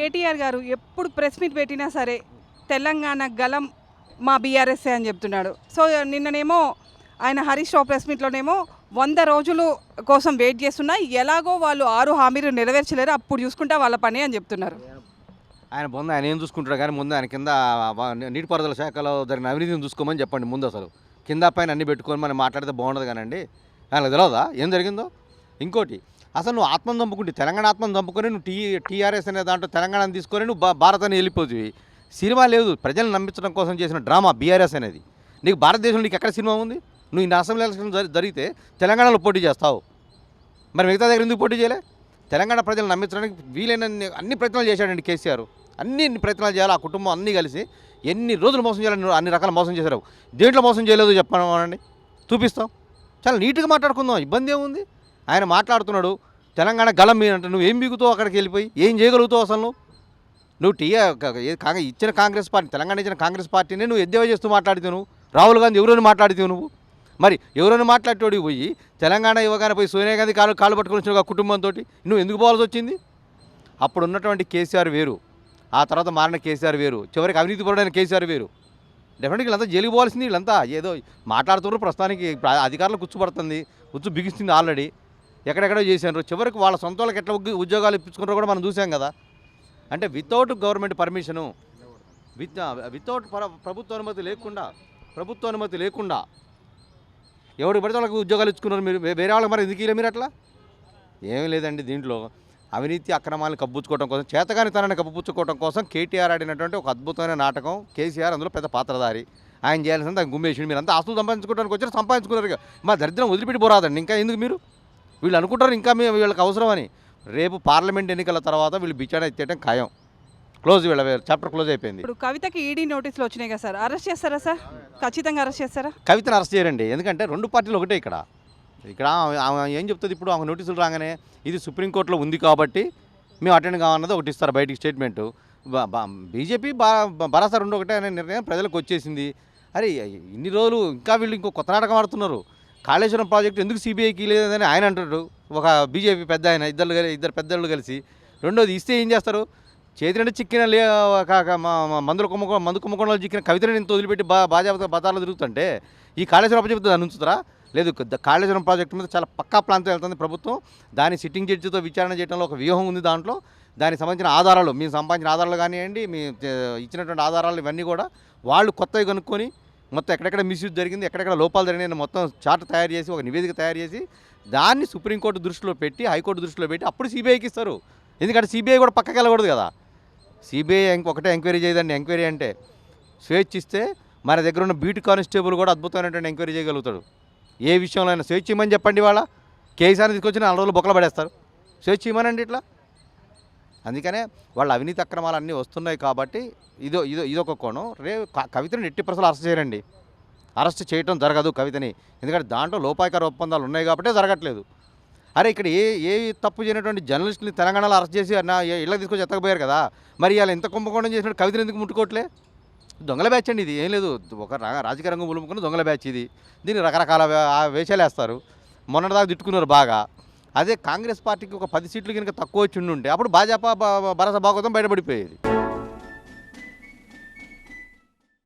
కేటీఆర్ గారు ఎప్పుడు press meet పెట్టినా సరే తెలంగాణ గలం మా బీఆర్ఎస్ఏ అని చెప్తున్నాడు. సో నిన్ననేమో ఆయన హరీష్ రావు ప్రెస్ మీట్లోనేమో వంద రోజులు కోసం వెయిట్ చేస్తున్నా ఎలాగో వాళ్ళు ఆరు హామీలు నెరవేర్చలేరు అప్పుడు చూసుకుంటా వాళ్ళ పని అని చెప్తున్నారు. ఆయన ముందు ఆయన ఏం చూసుకుంటాడు కానీ ముందు ఆయన కింద నీటిపారుదల శాఖలో జరిగిన అవినీతిని చూసుకోమని చెప్పండి ముందు అసలు. కింద పైన అన్ని పెట్టుకొని మనం మాట్లాడితే బాగుండదు కానండి. ఆయనకు తెలియదా ఏం జరిగిందో? ఇంకోటి అసలు నువ్వు ఆత్మను చంపుకుంటే తెలంగాణ ఆత్మను చంపుకొని నువ్వు టీ టీఆర్ఎస్ అనే దాంట్లో తెలంగాణను తీసుకొని నువ్వు భారతాన్ని వెళ్ళిపోతుంది సినిమా లేదు ప్రజలను నమ్మించడం కోసం చేసిన డ్రామా బీఆర్ఎస్ అనేది. నీకు భారతదేశంలో నీకు ఎక్కడ సినిమా ఉంది? నువ్వు ఇన్ని అసెంబ్లీ ఎలక్షన్ జరిగితే తెలంగాణలో పోటీ చేస్తావు. మరి మిగతా దగ్గర ఎందుకు పోటీ చేయలే? తెలంగాణ ప్రజలు నమ్మించడానికి వీలైన అన్ని ప్రయత్నాలు చేశాడండి కేసీఆర్. అన్ని ప్రయత్నాలు చేయాలి ఆ కుటుంబం అన్నీ కలిసి ఎన్ని రోజులు మోసం చేయాలని అన్ని రకాల మోసం చేశారు. దేంట్లో మోసం చేయలేదు చెప్పమనండి. చూపిస్తాం. చాలా నీట్గా మాట్లాడుకుందాం. ఇబ్బంది ఏముంది? ఆయన మాట్లాడుతున్నాడు తెలంగాణ గళం మీద అంటే నువ్వు ఏం బిగుతావు అక్కడికి వెళ్ళిపోయి? ఏం చేయగలుగుతావు అసలు నువ్వు? నువ్వు టీఆర్ ఇచ్చిన కాంగ్రెస్ పార్టీ తెలంగాణ ఇచ్చిన కాంగ్రెస్ పార్టీని నువ్వు ఎద్దేవా చేస్తూ మాట్లాడితే నువ్వు? రాహుల్ గాంధీ ఎవరైనా మాట్లాడితే నువ్వు? మరి ఎవరైనా మాట్లాడేటోడికి పోయి తెలంగాణ ఇవ్వగానే పోయి సోనియా గాంధీ కాళ్ళు కాళ్ళు పట్టుకొని వచ్చిన ఒక కుటుంబంతో నువ్వు ఎందుకు పోవాల్సి వచ్చింది? అప్పుడు ఉన్నటువంటి కేసీఆర్ వేరు. ఆ తర్వాత మారిన కేసీఆర్ వేరు. చివరికి అవినీతి పరుడైన కేసీఆర్ వేరు. డెఫినెట్గా వీళ్ళంతా జైలుకి పోవాల్సింది వీళ్ళంతా. ఏదో మాట్లాడుతున్నారు ప్రస్తుతానికి అధికారులు కూర్చోబడుతుంది కూర్చు బిగిస్తుంది ఆల్రెడీ. ఎక్కడెక్కడో చేశారు. చివరికి వాళ్ళ సొంత వాళ్ళకి ఎట్లా ఉద్యోగాలు ఇప్పించుకున్నారో కూడా మనం చూసాం కదా. అంటే without government permission with without ప్రభుత్వ అనుమతి లేకుండా ప్రభుత్వ అనుమతి లేకుండా ఎవరికి పడితే వాళ్ళకి ఉద్యోగాలు ఇచ్చుకున్నారు మీరు. వేరే వాళ్ళకి మరి ఎందుకు ఇయ్యలే మీరు అట్లా? ఏమీ లేదండి దీంట్లో. అవినీతి అక్రమాలను కప్పుచ్చుకోవడం కోసం చేతగాని తనని కప్పుపుచ్చుకోవడం కోసం కేటీఆర్ ఆడినటువంటి ఒక అద్భుతమైన నాటకం కేసీఆర్ అందులో పెద్ద పాత్రధారి. ఆయన చేయాల్సింది ఆయన గుమ్మేసి మీరు అంతా ఆస్తులు సంపాదించుకోవడానికి వచ్చారు సంపాదించుకున్నారు. మా దరిద్రం వదిలిపెట్టి పోరాదండి. ఇంకా ఎందుకు మీరు? వీళ్ళు అనుకుంటారు ఇంకా మీ వీళ్ళకి అవసరం అని రేపు పార్లమెంట్ ఎన్నికల తర్వాత వీళ్ళు బిచాడ ఎత్తేయడం ఖాయం. క్లోజ్ వీళ్ళ చాప్టర్ క్లోజ్ అయిపోయింది. ఇప్పుడు కవితకి ఈడీ నోటీసులు వచ్చినాయి కదా సార్ అరెస్ట్ చేస్తారా సార్? ఖచ్చితంగా అరెస్ట్ చేస్తారా? కవితను అరెస్ట్ చేయరండి. ఎందుకంటే రెండు పార్టీలు ఒకటే ఇక్కడ. ఇక్కడ ఆమె- ఏం చెప్తుంది ఇప్పుడు? ఆమె నోటీసులు రాగానే ఇది సుప్రీంకోర్టులో ఉంది కాబట్టి మేము అటెండ్ కావాలన్నది ఒకటి ఇస్తారు బయటికి స్టేట్మెంటు. బీజేపీ భరోసా రెండు ఒకటే అనే నిర్ణయం ప్రజలకు వచ్చేసింది. అరే ఇన్ని రోజులు ఇంకా వీళ్ళు ఇంకో కొత్త నాటకం ఆడుతున్నారు. కాళేశ్వరం ప్రాజెక్టు ఎందుకు సిబిఐకి లేదని ఆయన అంటాడు. ఒక బీజేపీ పెద్ద ఆయన ఇద్దరు ఇద్దరు పెద్దలు కలిసి. రెండోది ఇస్తే ఏం చేస్తారు? చేతి చిక్కిన లే మా- మందుల కుమ్మకో మందు కుమ్మకోణాలు చిక్కిన కవితని నేను వదిలిపెట్టి బా బాజాబా బతాలు తిరుగుతుంటే ఈ కాళేశ్వరం ప్రాజెక్టు దాన్ని ఉంచుతారా? లేదు కాళేశ్వరం ప్రాజెక్టు మీద చాలా పక్కా ప్రాంతం వెళ్తుంది ప్రభుత్వం. దాని సిట్టింగ్ జడ్జితో విచారణ చేయడంలో ఒక వ్యూహం ఉంది దాంట్లో. దానికి సంబంధించిన ఆధారాలు మేము సంపాదించిన ఆధారాలు కానివ్వండి మీ ఇచ్చినటువంటి ఆధారాలు ఇవన్నీ కూడా వాళ్ళు కొత్తవి కనుక్కొని మొత్తం ఎక్కడెక్కడ మిస్యూజ్ జరిగింది ఎక్కడెక్కడ లోపాలు జరిగినాయి మొత్తం చార్ట్ తయారు చేసి ఒక నివేదిక తయారు చేసి దాన్ని సుప్రీంకోర్టు దృష్టిలో పెట్టి హైకోర్టు దృష్టిలో పెట్టి అప్పుడు సిబిఐకి ఇస్తారు. ఎందుకంటే సిబిఐ కూడా పక్కకి వెళ్ళకూడదు కదా. సిబిఐ ఒకటే ఎంక్వైరీ చేయదండి. ఎంక్వైరీ అంటే స్వేచ్ఛ ఇస్తే మన దగ్గర ఉన్న బీట్ కానిస్టేబుల్ కూడా అద్భుతమైనటువంటి ఎంక్వైరీ చేయగలుగుతాడు. ఏ విషయంలో అయినా స్వేచ్ఛ ఇమ్మని చెప్పండి వాళ్ళ కేసీఆర్ని తీసుకొచ్చి నాలుగు రోజులు బొక్కలు పడేస్తారు. స్వేచ్ఛ ఇమ్మనండి ఇట్లా. అందుకనే వాళ్ళ అవినీతి అక్రమాలు అన్నీ వస్తున్నాయి కాబట్టి ఇదో ఇదో ఇదొక కోణం. రేపు కవితని ఎట్టి ప్రశ్నలు అరెస్ట్ చేయరండి. అరెస్ట్ చేయటం జరగదు కవితని. ఎందుకంటే దాంట్లో లోపాయకర ఒప్పందాలు ఉన్నాయి కాబట్టి జరగట్లేదు. అరే ఇక్కడ ఏ ఏ తప్పు చేయనటువంటి జర్నలిస్టుని తెలంగాణలో అరెస్ట్ చేసి నా ఇళ్ళకి తీసుకొచ్చి ఎత్తకపోయారు కదా? మరి ఇలా ఎంత కుంభకోణం చేసినట్టు కవితను ఎందుకు ముట్టుకోవట్లే? దొంగల బ్యాచ్ అండి ఇది. ఏం లేదు. ఒక రాజకీయ రంగం ఉలుముకున్న దొంగల బ్యాచ్ ఇది. దీన్ని రకరకాల వేషాలు వేస్తారు మొన్నటిదాకా తిట్టుకున్నారు బాగా. అదే కాంగ్రెస్ పార్టీకి ఒక పది సీట్లు కనుక తక్కువ వచ్చి ఉండుంటే అప్పుడు భాజపా భరస భాగవతం బయటపడిపోయేది.